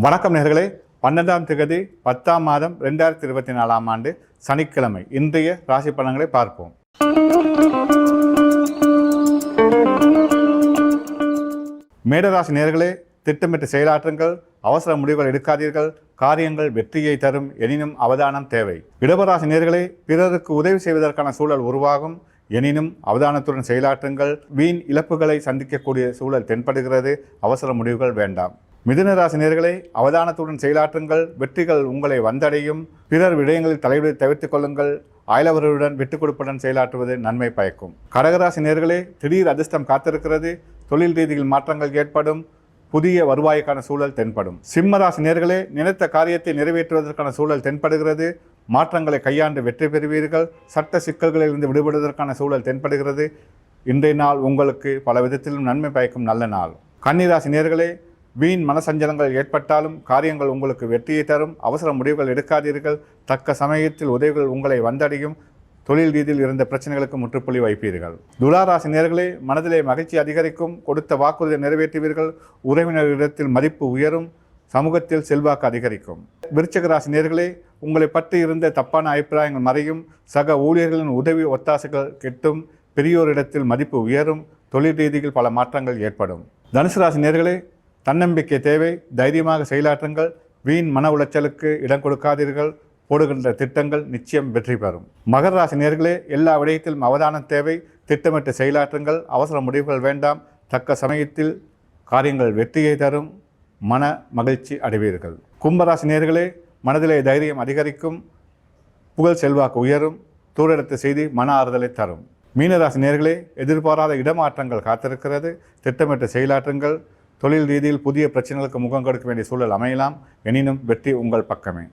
வணக்கம் நேர்களே. பன்னெண்டாம் திகதி பத்தாம் மாதம் ரெண்டாயிரத்தி இருபத்தி நாலாம் ஆண்டு சனிக்கிழமை. இன்றைய ராசி பலன்களை பார்ப்போம். மேடராசி நேர்களே திட்டமிட்டு செயலாற்றுங்கள். அவசர முடிவுகள் எடுக்காதீர்கள். காரியங்கள் வெற்றியை தரும். எனினும் அவதானம் தேவை. இடபராசி நேர்களே பிறருக்கு உதவி செய்வதற்கான சூழல் உருவாகும். எனினும் அவதானத்துடன் செயலாற்றுங்கள். வீண் இழப்புகளை சந்திக்கக்கூடிய சூழல் தென்படுகிறது. அவசர முடிவுகள் வேண்டாம். மிதுன ராசி அவதானத்துடன் செயலாற்றுங்கள் வெற்றிகள் உங்களை வந்தடையும். பிறர் விடயங்களில் தலையிட தவிர்த்துக் கொள்ளுங்கள். அயலவர்களுடன் விட்டுக் கொடுப்புடன் செயலாற்றுவது நன்மை பயக்கும். கடகராசி நேர்களே திடீர் அதிர்ஷ்டம் காத்திருக்கிறது. தொழில் ரீதியில் மாற்றங்கள் ஏற்படும். புதிய வருவாய்க்கான சூழல் தென்படும். சிம்மராசி நேர்களே நினைத்த காரியத்தை நிறைவேற்றுவதற்கான சூழல் தென்படுகிறது. மாற்றங்களை கையாண்டு வெற்றி பெறுவீர்கள். சட்ட சிக்கல்களில் இருந்து விடுபடுவதற்கான சூழல் தென்படுகிறது. இன்றைய நாள் உங்களுக்கு பல விதத்திலும் நன்மை பயக்கும் நல்ல நாள். கன்னிராசி நேர்களே வீண் மனசஞ்சலங்கள் ஏற்பட்டாலும் காரியங்கள் உங்களுக்கு வெற்றியை தரும். அவசர முடிவுகள் எடுக்காதீர்கள். தக்க சமயத்தில் உதவிகள் உங்களை வந்தடையும். தொழில் ரீதியில் இருந்த பிரச்சனைகளுக்கு முற்றுப்புள்ளி வைப்பீர்கள். துளாராசி நேர்களே மனதிலே மகிழ்ச்சி அதிகரிக்கும். கொடுத்த வாக்குறுதியை நிறைவேற்றுவீர்கள். உறவினர்களிடத்தில் மதிப்பு உயரும். சமூகத்தில் செல்வாக்கு அதிகரிக்கும். விருச்சக ராசி நேர்களே உங்களை பற்றி இருந்த தப்பான அபிப்பிராயங்கள் மறையும். சக ஊழியர்களின் உதவி ஒத்தாசைகள் கெட்டும். பெரியோரிடத்தில் மதிப்பு உயரும். தொழில் ரீதியில் பல மாற்றங்கள் ஏற்படும். தனுசு ராசி நேர்களே தன்னம்பிக்கை தேவை தைரியமாக செயலாற்றுங்கள் வீண் மன உளைச்சலுக்கு இடம் கொடுக்காதீர்கள் போடுகின்ற திட்டங்கள் நிச்சயம் வெற்றி பெறும். மகர ராசி நேர்களே எல்லா விடயத்திலும் அவதானம் தேவை திட்டமிட்டு செயலாற்றுங்கள் அவசர முடிவுகள் வேண்டாம் தக்க சமயத்தில் காரியங்கள் வெற்றியை தரும் மன மகிழ்ச்சி அடைவீர்கள். கும்பராசி நேர்களே மனதிலே தைரியம் அதிகரிக்கும் புகழ் செல்வாக்கு உயரும் தூரெடுத்த செய்தி மன ஆறுதலை தரும். மீனராசி நேர்களே எதிர்பாராத இடமாற்றங்கள் காத்திருக்கிறது திட்டமிட்டு செயலாற்றுங்கள் தொழில் ரீதியில் புதிய பிரச்சனைகளுக்கு முகம் கொடுக்க வேண்டிய சூழல் அமையலாம். எனினும் வெற்றி உங்கள் பக்கமே.